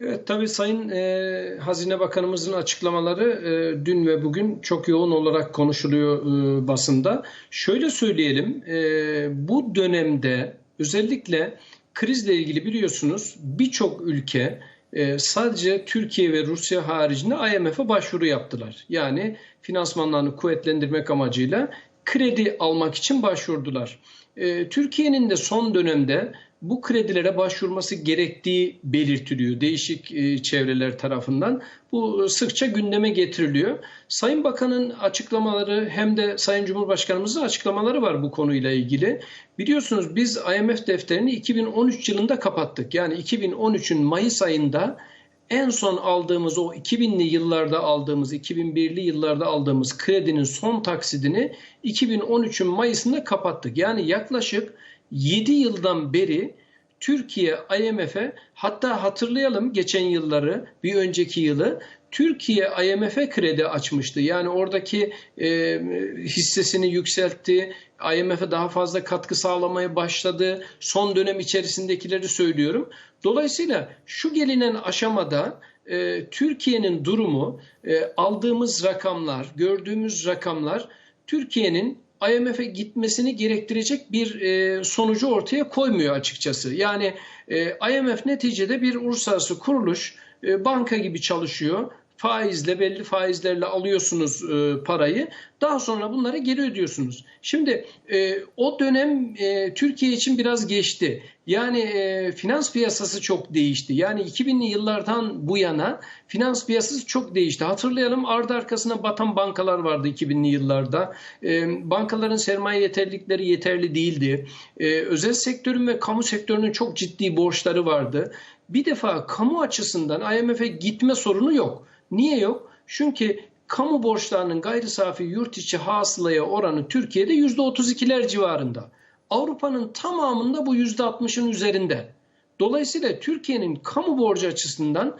Evet tabii Sayın e, Hazine Bakanımızın açıklamaları e, dün ve bugün çok yoğun olarak konuşuluyor e, basında. Şöyle söyleyelim, e, bu dönemde özellikle krizle ilgili biliyorsunuz birçok ülke e, sadece Türkiye ve Rusya haricinde IMF'e başvuru yaptılar. Yani finansmanlarını kuvvetlendirmek amacıyla kredi almak için başvurdular. E, Türkiye'nin de son dönemde bu kredilere başvurması gerektiği belirtiliyor değişik e, çevreler tarafından. Bu sıkça gündeme getiriliyor. Sayın Bakan'ın açıklamaları hem de Sayın Cumhurbaşkanımızın açıklamaları var bu konuyla ilgili. Biliyorsunuz biz IMF defterini 2013 yılında kapattık. Yani 2013'ün Mayıs ayında en son aldığımız o 2000'li yıllarda aldığımız, 2001'li yıllarda aldığımız kredinin son taksidini 2013'ün Mayıs'ında kapattık. Yani yaklaşık 7 yıldan beri Türkiye IMF'e hatta hatırlayalım geçen yılları bir önceki yılı Türkiye IMF'e kredi açmıştı. Yani oradaki e, hissesini yükseltti. IMF'e daha fazla katkı sağlamaya başladı. Son dönem içerisindekileri söylüyorum. Dolayısıyla şu gelinen aşamada e, Türkiye'nin durumu, e, aldığımız rakamlar, gördüğümüz rakamlar Türkiye'nin IMF'e gitmesini gerektirecek bir e, sonucu ortaya koymuyor açıkçası. Yani e, IMF neticede bir uluslararası kuruluş, e, banka gibi çalışıyor faizle belli faizlerle alıyorsunuz e, parayı. Daha sonra bunları geri ödüyorsunuz. Şimdi e, o dönem e, Türkiye için biraz geçti. Yani e, finans piyasası çok değişti. Yani 2000'li yıllardan bu yana finans piyasası çok değişti. Hatırlayalım ardı arkasına batan bankalar vardı 2000'li yıllarda. E, bankaların sermaye yeterlilikleri yeterli değildi. E, özel sektörün ve kamu sektörünün çok ciddi borçları vardı. Bir defa kamu açısından IMF'e gitme sorunu yok. Niye yok? Çünkü kamu borçlarının gayri safi yurt içi hasılaya oranı Türkiye'de %32'ler civarında. Avrupa'nın tamamında bu %60'ın üzerinde. Dolayısıyla Türkiye'nin kamu borcu açısından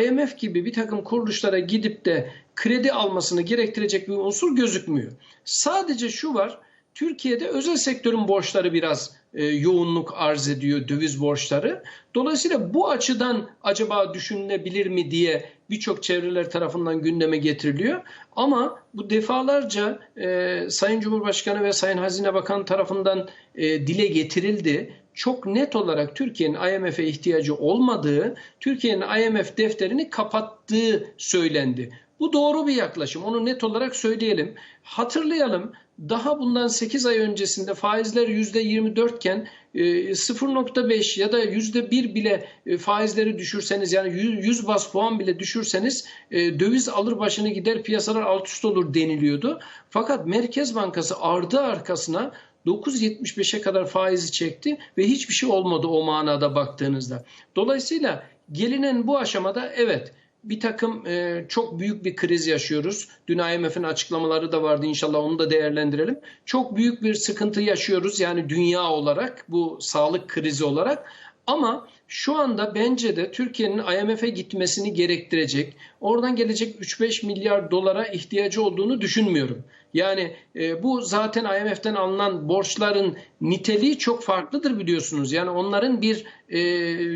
IMF gibi bir takım kuruluşlara gidip de kredi almasını gerektirecek bir unsur gözükmüyor. Sadece şu var, Türkiye'de özel sektörün borçları biraz e, yoğunluk arz ediyor döviz borçları. Dolayısıyla bu açıdan acaba düşünülebilir mi diye birçok çevreler tarafından gündeme getiriliyor. Ama bu defalarca e, Sayın Cumhurbaşkanı ve Sayın Hazine Bakanı tarafından e, dile getirildi. Çok net olarak Türkiye'nin IMF'e ihtiyacı olmadığı, Türkiye'nin IMF defterini kapattığı söylendi. Bu doğru bir yaklaşım. Onu net olarak söyleyelim. Hatırlayalım daha bundan 8 ay öncesinde faizler %24 iken 0.5 ya da %1 bile e, faizleri düşürseniz yani 100 bas puan bile düşürseniz e, döviz alır başını gider piyasalar alt üst olur deniliyordu. Fakat Merkez Bankası ardı arkasına 9.75'e kadar faizi çekti ve hiçbir şey olmadı o manada baktığınızda. Dolayısıyla gelinen bu aşamada evet bir takım e, çok büyük bir kriz yaşıyoruz. Dün IMF'in açıklamaları da vardı inşallah onu da değerlendirelim. Çok büyük bir sıkıntı yaşıyoruz yani dünya olarak bu sağlık krizi olarak. Ama şu anda bence de Türkiye'nin IMF'e gitmesini gerektirecek, oradan gelecek 3-5 milyar dolara ihtiyacı olduğunu düşünmüyorum. Yani e, bu zaten IMF'den alınan borçların niteliği çok farklıdır biliyorsunuz. Yani onların bir e,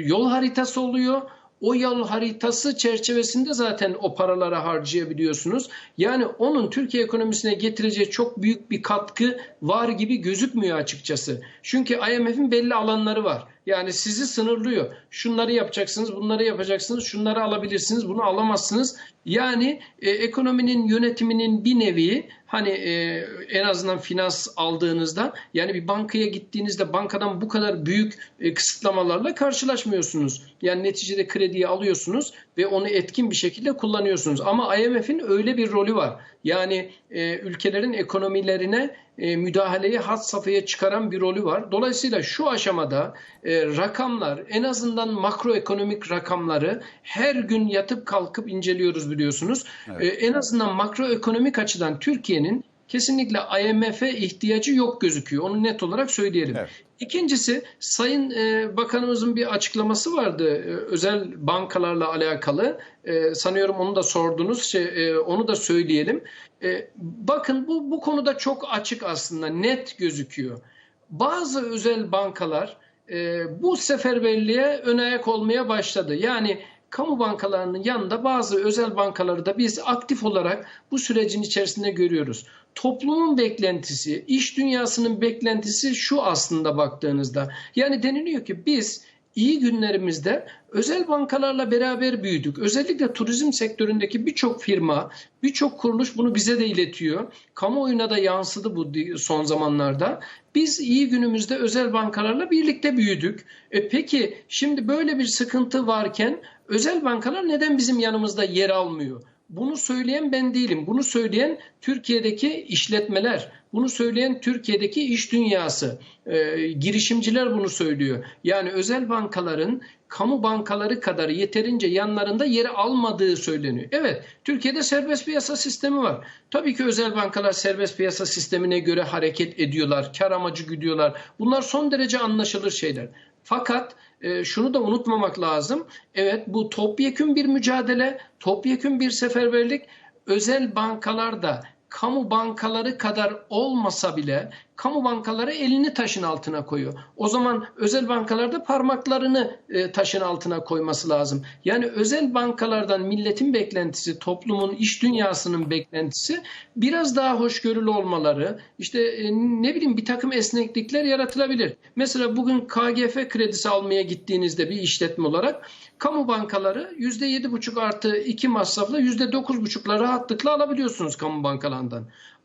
yol haritası oluyor o yol haritası çerçevesinde zaten o paraları harcayabiliyorsunuz. Yani onun Türkiye ekonomisine getireceği çok büyük bir katkı var gibi gözükmüyor açıkçası. Çünkü IMF'in belli alanları var. Yani sizi sınırlıyor. Şunları yapacaksınız, bunları yapacaksınız, şunları alabilirsiniz, bunu alamazsınız. Yani e, ekonominin yönetiminin bir nevi hani e, en azından finans aldığınızda yani bir bankaya gittiğinizde bankadan bu kadar büyük e, kısıtlamalarla karşılaşmıyorsunuz. Yani neticede krediyi alıyorsunuz ve onu etkin bir şekilde kullanıyorsunuz. Ama IMF'in öyle bir rolü var. Yani e, ülkelerin ekonomilerine e, müdahaleyi hat safhaya çıkaran bir rolü var. Dolayısıyla şu aşamada e, rakamlar en azından makroekonomik rakamları her gün yatıp kalkıp inceliyoruz biliyorsunuz. Evet. E, en azından makroekonomik açıdan Türkiye'nin kesinlikle IMF'e ihtiyacı yok gözüküyor. Onu net olarak söyleyelim. Evet. İkincisi Sayın e, Bakanımızın bir açıklaması vardı e, özel bankalarla alakalı. E, sanıyorum onu da sordunuz. Şey, e, onu da söyleyelim. E, bakın bu bu konuda çok açık aslında net gözüküyor. Bazı özel bankalar e, bu seferberliğe ön ayak olmaya başladı. Yani kamu bankalarının yanında bazı özel bankaları da biz aktif olarak bu sürecin içerisinde görüyoruz. Toplumun beklentisi, iş dünyasının beklentisi şu aslında baktığınızda. Yani deniliyor ki biz iyi günlerimizde özel bankalarla beraber büyüdük. Özellikle turizm sektöründeki birçok firma, birçok kuruluş bunu bize de iletiyor. Kamuoyuna da yansıdı bu son zamanlarda. Biz iyi günümüzde özel bankalarla birlikte büyüdük. E peki şimdi böyle bir sıkıntı varken özel bankalar neden bizim yanımızda yer almıyor? Bunu söyleyen ben değilim. Bunu söyleyen Türkiye'deki işletmeler, bunu söyleyen Türkiye'deki iş dünyası, e, girişimciler bunu söylüyor. Yani özel bankaların kamu bankaları kadar yeterince yanlarında yeri almadığı söyleniyor. Evet, Türkiye'de serbest piyasa sistemi var. Tabii ki özel bankalar serbest piyasa sistemine göre hareket ediyorlar, kar amacı güdüyorlar. Bunlar son derece anlaşılır şeyler. Fakat e, şunu da unutmamak lazım. Evet bu topyekün bir mücadele, topyekün bir seferberlik. Özel bankalar da kamu bankaları kadar olmasa bile kamu bankaları elini taşın altına koyuyor. O zaman özel bankalarda parmaklarını e, taşın altına koyması lazım. Yani özel bankalardan milletin beklentisi, toplumun, iş dünyasının beklentisi biraz daha hoşgörülü olmaları, işte e, ne bileyim bir takım esneklikler yaratılabilir. Mesela bugün KGF kredisi almaya gittiğinizde bir işletme olarak kamu bankaları %7,5 artı 2 masrafla %9,5'la rahatlıkla alabiliyorsunuz kamu bankalarından.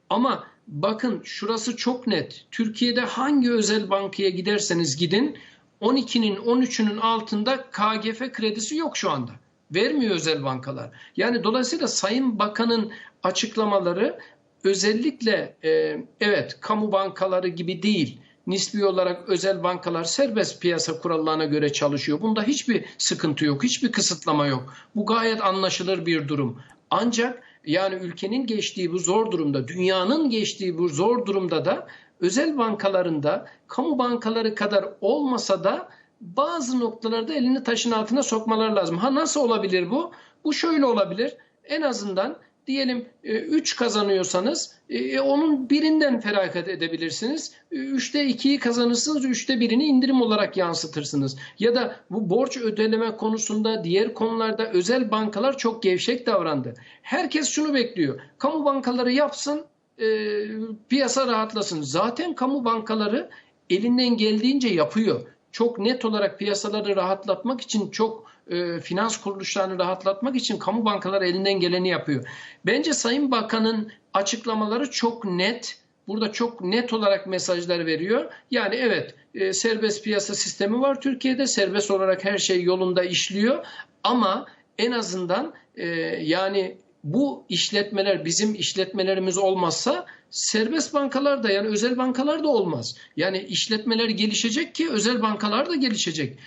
Ama bakın şurası çok net. Türkiye'de hangi özel bankaya giderseniz gidin 12'nin 13'ünün altında KGF kredisi yok şu anda. Vermiyor özel bankalar. Yani dolayısıyla Sayın Bakan'ın açıklamaları özellikle e, evet kamu bankaları gibi değil nispi olarak özel bankalar serbest piyasa kurallarına göre çalışıyor. Bunda hiçbir sıkıntı yok, hiçbir kısıtlama yok. Bu gayet anlaşılır bir durum. Ancak yani ülkenin geçtiği bu zor durumda, dünyanın geçtiği bu zor durumda da özel bankalarında kamu bankaları kadar olmasa da bazı noktalarda elini taşın altına sokmalar lazım. Ha nasıl olabilir bu? Bu şöyle olabilir. En azından diyelim 3 kazanıyorsanız e, onun birinden feragat edebilirsiniz. 3'te 2'yi kazanırsınız, 3'te 1'ini indirim olarak yansıtırsınız. Ya da bu borç ödeleme konusunda diğer konularda özel bankalar çok gevşek davrandı. Herkes şunu bekliyor. Kamu bankaları yapsın, e, piyasa rahatlasın. Zaten kamu bankaları elinden geldiğince yapıyor. Çok net olarak piyasaları rahatlatmak için çok e, finans kuruluşlarını rahatlatmak için kamu bankaları elinden geleni yapıyor. Bence Sayın Bakan'ın açıklamaları çok net. Burada çok net olarak mesajlar veriyor. Yani evet e, serbest piyasa sistemi var Türkiye'de. Serbest olarak her şey yolunda işliyor. Ama en azından e, yani bu işletmeler bizim işletmelerimiz olmazsa serbest bankalar da yani özel bankalar da olmaz. Yani işletmeler gelişecek ki özel bankalar da gelişecek.